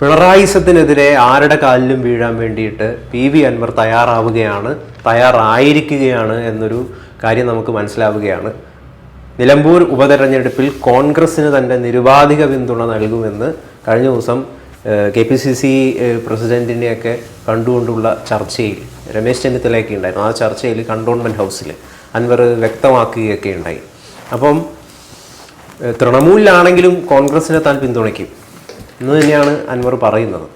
പിണറായിസത്തിനെതിരെ ആരുടെ കാലിലും വീഴാൻ വേണ്ടിയിട്ട് പി വി അൻവർ തയ്യാറാവുകയാണ് തയ്യാറായിരിക്കുകയാണ് എന്നൊരു കാര്യം നമുക്ക് മനസ്സിലാവുകയാണ്. നിലമ്പൂർ ഉപതെരഞ്ഞെടുപ്പിൽ കോൺഗ്രസിന് തന്റെ നിരുപാധിക പിന്തുണ നൽകുമെന്ന് കഴിഞ്ഞ ദിവസം കെ പി സി സി പ്രസിഡന്റിനെയൊക്കെ കണ്ടുകൊണ്ടുള്ള ചർച്ചയിൽ രമേശ് ചെന്നിത്തലയൊക്കെ ഉണ്ടായിരുന്നു. ആ ചർച്ചയിൽ കണ്ടോൺമെന്റ് ഹൗസിൽ അൻവർ വ്യക്തമാക്കുകയൊക്കെ ഉണ്ടായി. അപ്പം തൃണമൂലിലാണെങ്കിലും കോൺഗ്രസിനെ താൻ പിന്തുണയ്ക്കും. എന്ന് തന്നെയാണ് അൻവർ പറയുന്നത്.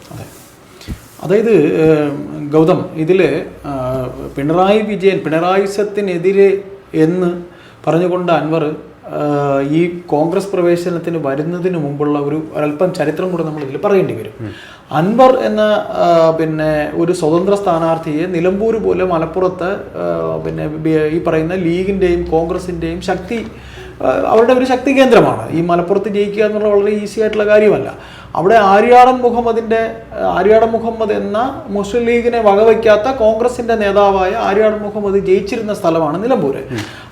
അതായത് ഏഹ്, ഗൗതം ഇതിൽ പിണറായി വിജയൻ പിണറായിസത്തിനെതിരെ എന്ന് പറഞ്ഞുകൊണ്ട് അൻവർ ഈ കോൺഗ്രസ് പ്രവേശനത്തിന് വരുന്നതിന് മുമ്പുള്ള ഒരു ഒരല്പം ചരിത്രം കൂടെ നമ്മൾ ഇതിൽ പറയേണ്ടി വരും. അൻവർ എന്ന പിന്നെ ഒരു സ്വതന്ത്ര സ്ഥാനാർത്ഥിയെ നിലമ്പൂർ പോലെ മലപ്പുറത്ത് പിന്നെ ഈ പറയുന്ന ലീഗിന്റെയും കോൺഗ്രസിന്റെയും ശക്തി അവരുടെ ഒരു ശക്തി കേന്ദ്രമാണ്. ഈ മലപ്പുറത്ത് ജയിക്കുക എന്നുള്ളത് വളരെ ഈസി ആയിട്ടുള്ള കാര്യമല്ല. അവിടെ ആര്യാടൻ മുഹമ്മദിന്റെ ആ, ആര്യാടൻ മുഹമ്മദ് എന്ന മുസ്ലിം ലീഗിനെ വകവയ്ക്കാത്ത കോൺഗ്രസിന്റെ നേതാവായ ആര്യാടൻ മുഹമ്മദ് ജയിച്ചിരുന്ന സ്ഥലമാണ് നിലമ്പൂര്.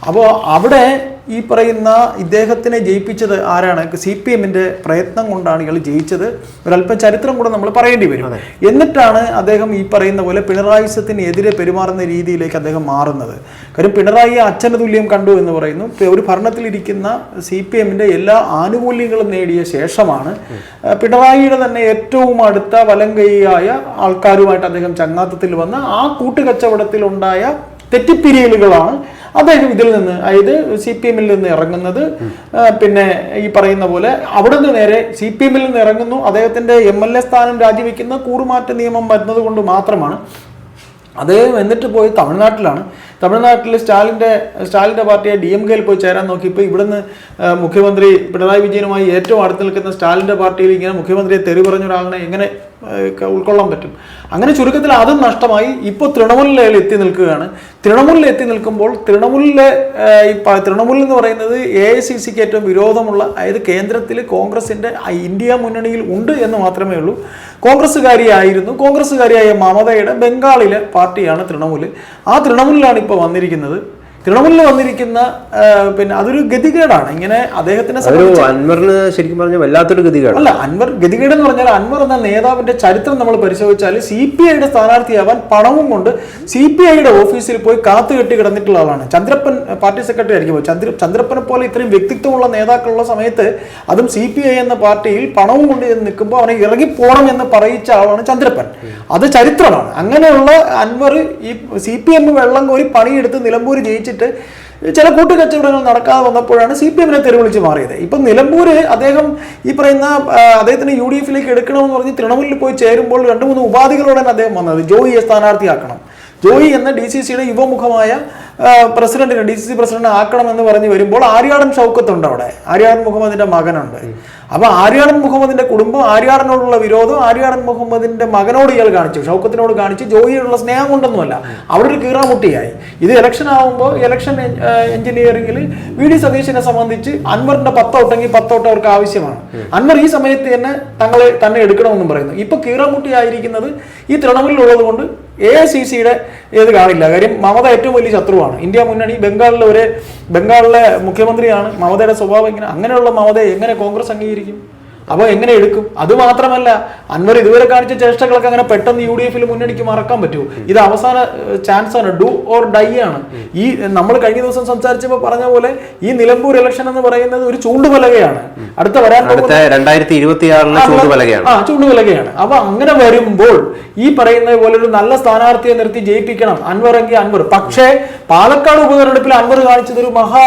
അപ്പോൾ അവിടെ ഈ പറയുന്ന ഇദ്ദേഹത്തിനെ ജയിപ്പിച്ചത് ആരാണ്? സി പി എമ്മിന്റെ പ്രയത്നം കൊണ്ടാണ് ഇയാൾ ജയിച്ചത്. ഒരല്പം ചരിത്രം കൂടെ നമ്മൾ പറയേണ്ടി വരും. എന്നിട്ടാണ് അദ്ദേഹം ഈ പറയുന്ന പോലെ പിണറായിസത്തിനെതിരെ പെരുമാറുന്ന രീതിയിലേക്ക് അദ്ദേഹം മാറുന്നത്. കാര്യം പിണറായി അച്ഛന് തുല്യം കണ്ടു എന്ന് പറയുന്നു. ഒരു ഭരണത്തിലിരിക്കുന്ന സി പി എമ്മിന്റെ എല്ലാ ആനുകൂല്യങ്ങളും നേടിയ ശേഷമാണ് പിണറായിയുടെ തന്നെ ഏറ്റവും അടുത്ത വലങ്കൈയായ ആൾക്കാരുമായിട്ട് അദ്ദേഹം ചങ്ങാത്തത്തിൽ വന്ന് ആ കൂട്ടുകച്ചവടത്തിൽ ഉണ്ടായ തെറ്റിപ്പിരിയലുകളാണ് അദ്ദേഹം ഇതിൽ നിന്ന് അതായത് സി പി എമ്മിൽ നിന്ന് ഇറങ്ങുന്നത്. പിന്നെ ഈ പറയുന്ന പോലെ അവിടെ നിന്ന് നേരെ സി പി എമ്മിൽ നിന്ന് ഇറങ്ങുന്നു. അദ്ദേഹത്തിന്റെ എം എൽ എ സ്ഥാനം രാജിവെക്കുന്ന കൂറുമാറ്റ നിയമം വരുന്നത് കൊണ്ട് മാത്രമാണ്. അദ്ദേഹം എന്നിട്ട് പോയി തമിഴ്നാട്ടിലാണ്. തമിഴ്നാട്ടിൽ സ്റ്റാലിന്റെ സ്റ്റാലിന്റെ പാർട്ടിയെ ഡി എം കെയിൽ പോയി ചേരാൻ നോക്കി ഇപ്പോൾ ഇവിടുന്ന് മുഖ്യമന്ത്രി പിണറായി വിജയനുമായി ഏറ്റവും അടുത്ത് നിൽക്കുന്ന സ്റ്റാലിന്റെ പാർട്ടിയിൽ ഇങ്ങനെ മുഖ്യമന്ത്രിയെ തെറി പറഞ്ഞ ഒരാളിനെ എങ്ങനെ ഉൾക്കൊള്ളാൻ പറ്റും? അങ്ങനെ ചുരുക്കത്തിൽ അതും നഷ്ടമായി. ഇപ്പോൾ തൃണമൂലിൽ എത്തി നിൽക്കുകയാണ്. തൃണമൂലിൽ എത്തി നിൽക്കുമ്പോൾ തൃണമൂലിലെ ഈ തൃണമൂലിൽ എന്ന് പറയുന്നത് എ ഐ സി സിക്ക് ഏറ്റവും വിരോധമുള്ള അതായത് കേന്ദ്രത്തിൽ കോൺഗ്രസിന്റെ ഇന്ത്യ മുന്നണിയിൽ ഉണ്ട് എന്ന് മാത്രമേ ഉള്ളൂ. കോൺഗ്രസ്സുകാരിയായിരുന്നു. കോൺഗ്രസ്സുകാരിയായ മമതയുടെ ബംഗാളിലെ പാർട്ടിയാണ് തൃണമൂൽ. ആ തൃണമൂലിലാണ് വന്നിരിക്കുന്നത് തൃണമൂലിൽ വന്നിരിക്കുന്ന പിന്നെ അതൊരു ഗതികേടാണ്. ഇങ്ങനെ അദ്ദേഹത്തിനെ അൻവറിന് ശരിക്കും പറഞ്ഞാൽ വല്ലാത്തൊരു ഗതികേട് അല്ല അൻവർ ഗതികേട് എന്ന് പറഞ്ഞാൽ അൻവർ എന്ന നേതാവിന്റെ ചരിത്രം നമ്മൾ പരിശോധിച്ചാൽ സി പി ഐയുടെ സ്ഥാനാർത്ഥിയാവാൻ പണവും കൊണ്ട് സി പി ഐയുടെ ഓഫീസിൽ പോയി കാത്തു കെട്ടി കിടന്നിട്ടുള്ള ആളാണ്. ചന്ദ്രപ്പൻ പാർട്ടി സെക്രട്ടറി ആയിരിക്കും ചന്ദ്ര ചന്ദ്രപ്പനെ പോലെ ഇത്രയും വ്യക്തിത്വമുള്ള നേതാക്കളുള്ള സമയത്ത് അതും സി പി ഐ എന്ന പാർട്ടിയിൽ പണവും കൊണ്ട് ചെന്ന് നിൽക്കുമ്പോൾ അവനെ ഇറങ്ങിപ്പോണം എന്ന് പറയിച്ച ആളാണ് ചന്ദ്രപ്പൻ. അത് ചരിത്രമാണ്. അങ്ങനെയുള്ള അൻവർ ഈ സി പി എം വെള്ളം കോരി പണിയെടുത്ത് നിലമ്പൂർ ജയിച്ചിട്ട് ചില കൂട്ടുകച്ചവടങ്ങൾ നടക്കാതെ വന്നപ്പോഴാണ് സി പി എമ്മിനെ തെരുവിളിച്ച് മാറിയത്. ഇപ്പം നിലമ്പൂര് അദ്ദേഹം ഈ പറയുന്ന അദ്ദേഹത്തിന് യു ഡി എഫിലേക്ക് എടുക്കണമെന്ന് പറഞ്ഞ് തൃണമൂലിൽ പോയി ചേരുമ്പോൾ രണ്ട് മൂന്ന് ഉപാധികളോടാണ് അദ്ദേഹം വന്നത്. ജോയിയെ സ്ഥാനാർത്ഥിയാക്കണം. ജോയി എന്ന ഡി സി സിയുടെ യുവമുഖമായ പ്രസിഡന്റിനെ ഡി സി സി പ്രസിഡന്റ് ആക്കണമെന്ന് പറഞ്ഞ് വരുമ്പോൾ ആര്യാടൻ ഷൗക്കത്തുണ്ട് അവിടെ. ആര്യാടൻ മുഹമ്മദിന്റെ മകനുണ്ട്. അപ്പൊ ആര്യാടൻ മുഹമ്മദിന്റെ കുടുംബം ആര്യാടനോടുള്ള വിരോധം ആര്യാടൻ മുഹമ്മദിന്റെ മകനോട് ഇയാൾ കാണിച്ചു. ഷൗക്കത്തിനോട് കാണിച്ച് ജോയിയോടുള്ള സ്നേഹം കൊണ്ടൊന്നുമല്ല അവിടെ ഒരു കീറാമുട്ടിയായി. ഇത് ഇലക്ഷൻ ആവുമ്പോൾ ഇലക്ഷൻ എഞ്ചിനീയറിംഗിൽ വി ഡി സതീശിനെ സംബന്ധിച്ച് അൻവറിന്റെ പത്തോട്ടെങ്കിൽ പത്തോട്ട് അവർക്ക് ആവശ്യമാണ്. അൻവർ ഈ സമയത്ത് തന്നെ തങ്ങളെ തന്നെ എടുക്കണമെന്നും പറയുന്നു. ഇപ്പൊ കീറാമുട്ടിയായിരിക്കുന്നത് ഈ തൃണമൂലിലുള്ളത് കൊണ്ട് എ ഐ സി സിയുടെ ഏത് കാണില്ല. കാര്യം മമത ഏറ്റവും വലിയ ശത്രുവാണ്. ഇന്ത്യ മുന്നണി ബംഗാളിലെ ഒരു ബംഗാളിലെ മുഖ്യമന്ത്രിയാണ്. മമതയുടെ സ്വഭാവം ഇങ്ങനെ. അങ്ങനെയുള്ള മമതയെ എങ്ങനെ കോൺഗ്രസ് അംഗീകരിക്കും? അപ്പോൾ എങ്ങനെ എടുക്കും? അത് മാത്രമല്ല അൻവർ ഇതുവരെ കാണിച്ച ചേഷ്ടകളൊക്കെ അങ്ങനെ പെട്ടെന്ന് യു ഡി എഫിൽ മുന്നണിക്ക് മറക്കാൻ പറ്റുമോ? ഇത് അവസാന ചാൻസ് ആണ് ഡു ഓർ ഡൈ ആണ്. ഈ നമ്മൾ കഴിഞ്ഞ ദിവസം സംസാരിച്ചപ്പോൾ പറഞ്ഞ പോലെ ഈ നിലമ്പൂർ ഇലക്ഷൻ എന്ന് പറയുന്നത് ഒരു ചൂണ്ടുപലകയാണ് അടുത്ത വരാൻ രണ്ടായിരത്തി ചൂടുപലകയാണ് ആ അപ്പൊ അങ്ങനെ വരുമ്പോൾ ഈ പറയുന്ന പോലെ ഒരു നല്ല സ്ഥാനാർത്ഥിയെ നിർത്തി ജയിപ്പിക്കണം. അൻവർ എങ്കിൽ അൻവർ. പക്ഷേ പാലക്കാട് ഉപതെരഞ്ഞെടുപ്പിൽ അൻവർ കാണിച്ചത് ഒരു മഹാ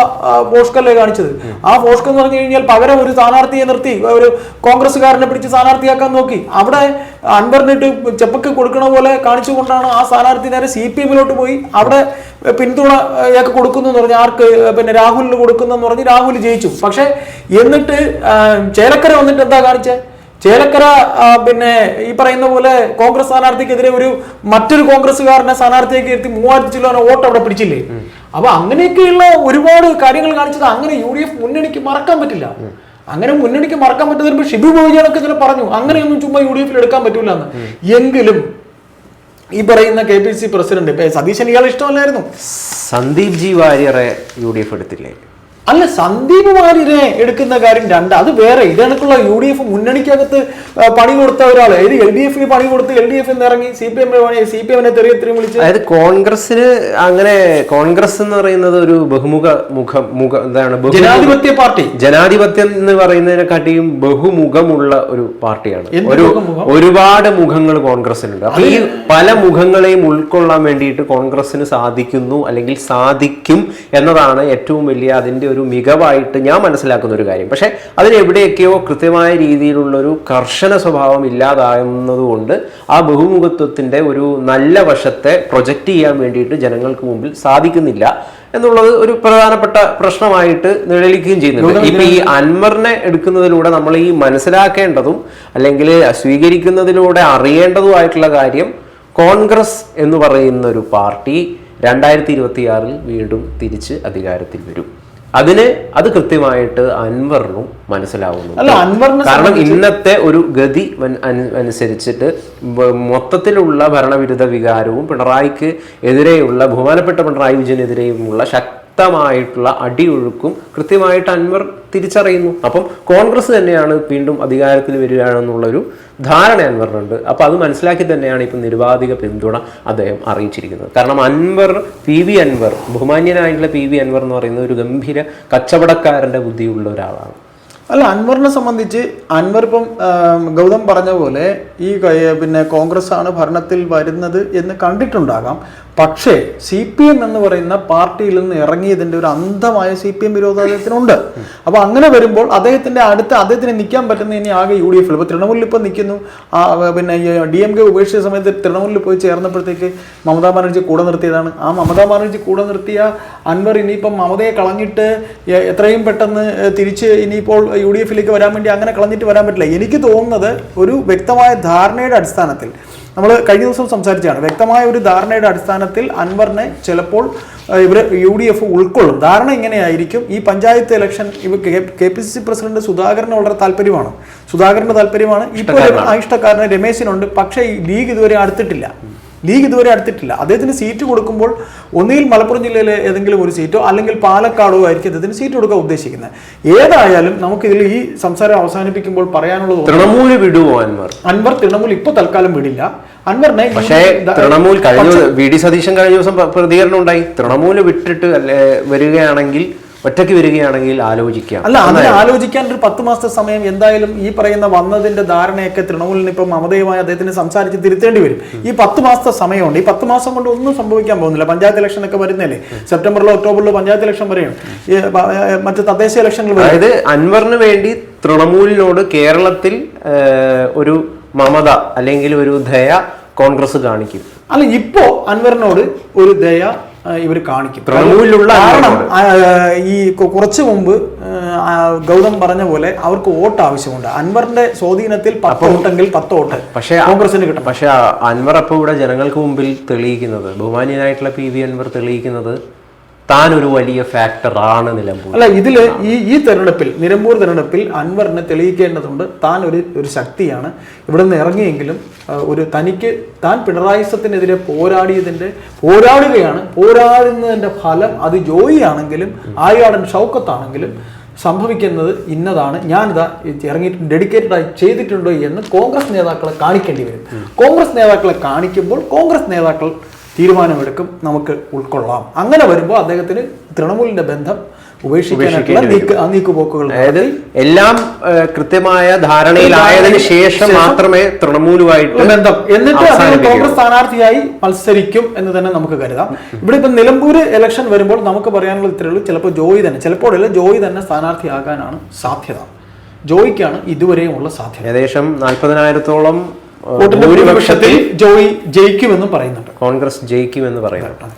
പോഷ്കല്ലേ ഫോഷ്കല്ലേ കാണിച്ചത്? ആ ഫോഷ്ക എന്ന് പറഞ്ഞു കഴിഞ്ഞാൽ പകരം ഒരു സ്ഥാനാർത്ഥിയെ നിർത്തി ഒരു കോൺഗ്രസ്സുകാരനെ പിടിച്ച് സ്ഥാനാർത്ഥിയാക്കാൻ നോക്കി. അവിടെ അൻവറിനിട്ട് ചെപ്പക്ക് കൊടുക്കണ പോലെ കാണിച്ചുകൊണ്ടാണ് ആ സ്ഥാനാർത്ഥി നേരെ സി പി എമ്മിലോട്ട് പോയി. അവിടെ പിന്തുണ ഒക്കെ കൊടുക്കുന്നു എന്ന് പറഞ്ഞ് ആർക്ക് പിന്നെ രാഹുലിന് കൊടുക്കുന്നു എന്ന് പറഞ്ഞ് രാഹുൽ ജയിച്ചു. പക്ഷേ എന്നിട്ട് ചേലക്കര വന്നിട്ട് എന്താ കാണിച്ചേ? ചേലക്കര പിന്നെ ഈ പറയുന്ന പോലെ കോൺഗ്രസ് സ്ഥാനാർത്ഥിക്കെതിരെ ഒരു മറ്റൊരു കോൺഗ്രസ്സുകാരനെ സ്ഥാനാർത്ഥിയാക്കി എത്തി മൂവായിരത്തി ചില്ലോനെ വോട്ട് അവിടെ പിടിച്ചില്ലേ? അപ്പൊ അങ്ങനെയൊക്കെയുള്ള ഒരുപാട് കാര്യങ്ങൾ കാണിച്ചത് അങ്ങനെ യു ഡി എഫ് മുന്നണിക്ക് മറക്കാൻ പറ്റില്ല. അങ്ങനെ മുന്നണിക്ക് മറക്കാൻ പറ്റുന്ന ഷിബു ബോജിയാണൊക്കെ ചില പറഞ്ഞു. അങ്ങനെയൊന്നും ചുമ്മാ യു ഡി എഫിൽ എടുക്കാൻ പറ്റൂല എന്ന്. എങ്കിലും ഈ പറയുന്ന K P C president Satheesan ഇയാൾ ഇഷ്ടമല്ലായിരുന്നു. സന്ദീപ് ജി വാര്യറെ യു ഡി എഫ് എടുത്തില്ലേ? അല്ല സന്ദീപ് വാര്യരെ എടുക്കുന്ന കാര്യം രണ്ട്. അത് വേറെ. ഇതണക്കുള്ള യു ഡി എഫ് മുന്നണിക്കകത്ത് പണി കൊടുത്ത ഒരാൾ. ഇത് എൽ ഡി എഫിന് പണി കൊടുത്ത് എൽ ഡി എഫ് ഇറങ്ങി C P M C P എമ്മിനെ തെറിയ തെറിയ വിളിച്ചു? അതായത് കോൺഗ്രസിന് അങ്ങനെ കോൺഗ്രസ് എന്ന് പറയുന്നത് ഒരു ബഹുമുഖ മുഖം മുഖ എന്താണ് ജനാധിപത്യ പാർട്ടി. ജനാധിപത്യം എന്ന് പറയുന്നതിനെക്കാട്ടിയും ബഹുമുഖമുള്ള ഒരു പാർട്ടിയാണ്. ഒരു ഒരുപാട് മുഖങ്ങൾ കോൺഗ്രസിനുണ്ട് അപ്പൊ ഈ പല മുഖങ്ങളെയും ഉൾക്കൊള്ളാൻ വേണ്ടിയിട്ട് കോൺഗ്രസിന് സാധിക്കുന്നു അല്ലെങ്കിൽ സാധിക്കും എന്നതാണ് ഏറ്റവും വലിയ അതിന്റെ ഒരു മികവായിട്ട് ഞാൻ മനസ്സിലാക്കുന്ന ഒരു കാര്യം. പക്ഷേ അതിനെവിടെയൊക്കെയോ കൃത്യമായ രീതിയിലുള്ളൊരു കർശന സ്വഭാവം ഇല്ലാതാകുന്നതുകൊണ്ട് ആ ബഹുമുഖത്വത്തിന്റെ ഒരു നല്ല വശത്തെ പ്രൊജക്റ്റ് ചെയ്യാൻ വേണ്ടിയിട്ട് ജനങ്ങൾക്ക് മുമ്പിൽ സാധിക്കുന്നില്ല എന്നുള്ളത് ഒരു പ്രധാനപ്പെട്ട പ്രശ്നമായിട്ട് നിഴലിക്കുകയും ചെയ്യുന്നുണ്ട്. ഇപ്പൊ ഈ അൻവറിനെ എടുക്കുന്നതിലൂടെ നമ്മൾ ഈ മനസ്സിലാക്കേണ്ടതും അല്ലെങ്കിൽ സ്വീകരിക്കുന്നതിലൂടെ അറിയേണ്ടതുമായിട്ടുള്ള കാര്യം കോൺഗ്രസ് എന്ന് പറയുന്ന ഒരു പാർട്ടി രണ്ടായിരത്തി ഇരുപത്തിയാറിൽ വീണ്ടും തിരിച്ച് അധികാരത്തിൽ വരും. അതിന് അത് കൃത്യമായിട്ട് അൻവറിനും മനസ്സിലാവുന്നു കാരണം ഇന്നത്തെ ഒരു ഗതി അനുസരിച്ചിട്ട് മൊത്തത്തിലുള്ള ഭരണവിരുദ്ധ വികാരവും പിണറായിക്ക് എതിരെയുള്ള ബഹുമാനപ്പെട്ട പിണറായി വിജയനെതിരെയുമുള്ള ശക്തമായിട്ടുള്ള അടിയൊഴുക്കും കൃത്യമായിട്ട് അൻവർ തിരിച്ചറിയുന്നു. അപ്പം കോൺഗ്രസ് തന്നെയാണ് വീണ്ടും അധികാരത്തിൽ വരികയാണെന്നുള്ളൊരു ധാരണ അൻവറിനുണ്ട്. അപ്പോൾ അത് മനസ്സിലാക്കി തന്നെയാണ് ഇപ്പം നിരുപാധിക പിന്തുണ അദ്ദേഹം അറിയിച്ചിരിക്കുന്നത്. കാരണം അൻവർ പി വി അൻവർ ബഹുമാന്യനായിട്ടുള്ള പി വി അൻവർ എന്ന് പറയുന്ന ഒരു ഗംഭീര കച്ചവടക്കാരന്റെ ബുദ്ധിയുള്ള ഒരാളാണ്. അല്ല അൻവറിനെ സംബന്ധിച്ച് അൻവർ ഇപ്പം ഗൗതം പറഞ്ഞ പോലെ ഈ പിന്നെ കോൺഗ്രസ് ആണ് ഭരണത്തിൽ വരുന്നത് എന്ന് കണ്ടിട്ടുണ്ടാകാം. പക്ഷേ സി പി എം എന്ന് പറയുന്ന പാർട്ടിയിൽ നിന്ന് ഇറങ്ങിയതിന്റെ ഒരു അന്ധമായ സി പി എം വിരോധം അദ്ദേഹത്തിനുണ്ട് അപ്പൊ അങ്ങനെ വരുമ്പോൾ അദ്ദേഹത്തിന്റെ അടുത്ത് അദ്ദേഹത്തിന് നിൽക്കാൻ പറ്റുന്ന ഇനി ആകെ യു ഡി എഫിൽ ഇപ്പൊ തൃണമൂലിൽ ഇപ്പൊ നിൽക്കുന്നു. പിന്നെ ഡി എം കെ ഉപേക്ഷിച്ച സമയത്ത് തൃണമൂലിൽ പോയി ചേർന്നപ്പോഴത്തേക്ക് മമതാ ബാനർജി കൂടെ നിർത്തിയതാണ്. ആ മമതാ ബാനർജി കൂടെ നിർത്തിയ അൻവർ ഇനിയിപ്പം മമതയെ കളഞ്ഞിട്ട് എത്രയും പെട്ടെന്ന് തിരിച്ച് ഇനിയിപ്പോൾ യു ഡി എഫിലേക്ക് വരാൻ വേണ്ടി അങ്ങനെ കളഞ്ഞിട്ട് വരാൻ പറ്റില്ല. എനിക്ക് തോന്നുന്നത് ഒരു വ്യക്തമായ ധാരണയുടെ അടിസ്ഥാനത്തിൽ നമ്മൾ കഴിഞ്ഞ ദിവസം സംസാരിച്ചതാണ്. വ്യക്തമായ ഒരു ധാരണയുടെ അടിസ്ഥാനത്തിൽ അൻവറിനെ ചിലപ്പോൾ ഇവർ യു ഡി എഫ് ഉൾക്കൊള്ളും. ധാരണ ഇങ്ങനെയായിരിക്കും. ഈ പഞ്ചായത്ത് ഇലക്ഷൻ ഇവ K P C C president സുധാകരന് വളരെ താല്പര്യമാണ്. സുധാകരന്റെ താല്പര്യമാണ്. ഇപ്പോൾ ഇഷ്ടക്കാരന് രമേശിനുണ്ട്. പക്ഷേ ഈ ലീഗ് ഇതുവരെ അടുത്തിട്ടില്ല. ലീഗ് ഇതുവരെ അടുത്തിട്ടില്ല. അദ്ദേഹത്തിന് സീറ്റ് കൊടുക്കുമ്പോൾ ഒന്നുകിൽ മലപ്പുറം ജില്ലയിലെ ഏതെങ്കിലും ഒരു സീറ്റോ അല്ലെങ്കിൽ പാലക്കാടോ ആയിരിക്കും അദ്ദേഹത്തിന് സീറ്റ് കൊടുക്കാൻ ഉദ്ദേശിക്കുന്നത്. ഏതായാലും നമുക്ക് ഇതിൽ ഈ സംസാരം അവസാനിപ്പിക്കുമ്പോൾ പറയാനുള്ളത് തൃണമൂൽ വിടുവോ അൻവർ? അൻവർ തൃണമൂൽ ഇപ്പൊ തൽക്കാലം വിടില്ല. അൻവറിനെ പക്ഷേ തൃണമൂൽ കഴിഞ്ഞ വി ഡി സതീശൻ കഴിഞ്ഞ ദിവസം പ്രതികരണം ഉണ്ടായി. തൃണമൂൽ വിട്ടിട്ട് അല്ലെ വരികയാണെങ്കിൽ ഒറ്റയ്ക്ക് വരികയാണെങ്കിൽ ആലോചിക്കാം. അല്ല അങ്ങനെ ആലോചിക്കാൻ ഒരു പത്ത് മാസത്തെ സമയം എന്തായാലും ഈ പറയുന്ന വന്നതിന്റെ ധാരണയൊക്കെ തൃണമൂലിന് ഇപ്പം മമതയുമായി അദ്ദേഹത്തിന് സംസാരിച്ച് തിരുത്തേണ്ടി വരും. ഈ പത്ത് മാസത്തെ സമയമുണ്ട്. ഈ പത്ത് മാസം കൊണ്ട് ഒന്നും സംഭവിക്കാൻ പോകുന്നില്ല. പഞ്ചായത്ത് ഇലക്ഷൻ ഒക്കെ വരുന്നല്ലേ? സെപ്റ്റംബറിലോ ഒക്ടോബറിലോ പഞ്ചായത്ത് ഇലക്ഷൻ ഏ, മറ്റ് തദ്ദേശ ഇലക്ഷനുകൾ അതായത് അൻവറിന് വേണ്ടി തൃണമൂലിനോട് കേരളത്തിൽ ഒരു മമത അല്ലെങ്കിൽ ഒരു ദയ കോൺഗ്രസ് കാണിക്കും. അല്ല ഇപ്പോ അൻവറിനോട് ഒരു ദയ ഇവർ കാണിക്കും. കാരണം ഈ കുറച്ചു കുറച്ച് മുമ്പ് ഗൗതം പറഞ്ഞ പോലെ അവർക്ക് വോട്ട് ആവശ്യമുണ്ട്. അൻവറിന്റെ സ്വാധീനത്തിൽ പത്ത് വോട്ടെങ്കിൽ പത്ത് വോട്ട് പക്ഷേ കോൺഗ്രസിന് കിട്ടും. പക്ഷേ അൻവർ അപ്പോൾ ഇവിടെ ജനങ്ങൾക്ക് മുമ്പിൽ തെളിയിക്കുന്നത് ബഹുമാനീയനായിട്ടുള്ള പി വി അൻവർ തെളിയിക്കുന്നത് താൻ ഒരു വലിയ ഫാക്ടർ ആണ് നിലമ്പൂർ. അല്ല ഇതിൽ ഈ ഈ തെരഞ്ഞെടുപ്പിൽ നിലമ്പൂർ തെരഞ്ഞെടുപ്പിൽ അൻവറിനെ തെളിയിക്കേണ്ടതുണ്ട്. താൻ ഒരു ഒരു ശക്തിയാണ്. ഇവിടെ നിന്ന് ഇറങ്ങിയെങ്കിലും ഒരു തനിക്ക് താൻ പിണറായിസത്തിനെതിരെ പോരാടിയതിന്റെ പോരാടുകയാണ്. പോരാടുന്നതിന്റെ ഫലം അത് ജോയി ആണെങ്കിലും ആയാടൻ ഷൗക്കത്താണെങ്കിലും സംഭവിക്കുന്നത് ഇന്നതാണ്. ഞാനിതാ ഇറങ്ങിയിട്ട് ഡെഡിക്കേറ്റഡ് ആയി ചെയ്തിട്ടുണ്ടോ എന്ന് കോൺഗ്രസ് നേതാക്കളെ കാണിക്കേണ്ടി വരും. കോൺഗ്രസ് നേതാക്കളെ കാണിക്കുമ്പോൾ കോൺഗ്രസ് നേതാക്കൾ തീരുമാനമെടുക്കും നമുക്ക് ഉൾക്കൊള്ളാം. അങ്ങനെ വരുമ്പോൾ അദ്ദേഹത്തിന് തൃണമൂലിന്റെ ബന്ധം ഉപേക്ഷിക്കാനായിട്ടുള്ള നീക്ക് ആ നീക്കുപോക്കുകൾ അതായത് എല്ലാം കൃത്യമായ ധാരണയിലായതിനു ശേഷം മാത്രമേ തൃണമൂലുമായിട്ട് ബന്ധം. എന്നിട്ട് അദ്ദേഹം. കോൺഗ്രസ് സ്ഥാനാർത്ഥിയായി മത്സരിക്കും എന്ന് തന്നെ നമുക്ക് കരുതാം. ഇവിടെ ഇപ്പൊ നിലമ്പൂർ ഇലക്ഷൻ വരുമ്പോൾ നമുക്ക് പറയാനുള്ള ഇത്രയേ ഉള്ളൂ ചിലപ്പോൾ ജോയി തന്നെ ചിലപ്പോഴല്ല ജോയി തന്നെ സ്ഥാനാർത്ഥിയാകാനാണ് സാധ്യത. ജോയിക്കാണ് ഇതുവരെയുമുള്ള സാധ്യത. ഏകദേശം നാൽപ്പതിനായിരത്തോളം ഭൂരിപക്ഷത്തിൽ ജോയി ജയിക്കുമെന്നും പറയുന്നുണ്ട്. കോൺഗ്രസ് ജയിക്കുമെന്ന് പറയുന്നു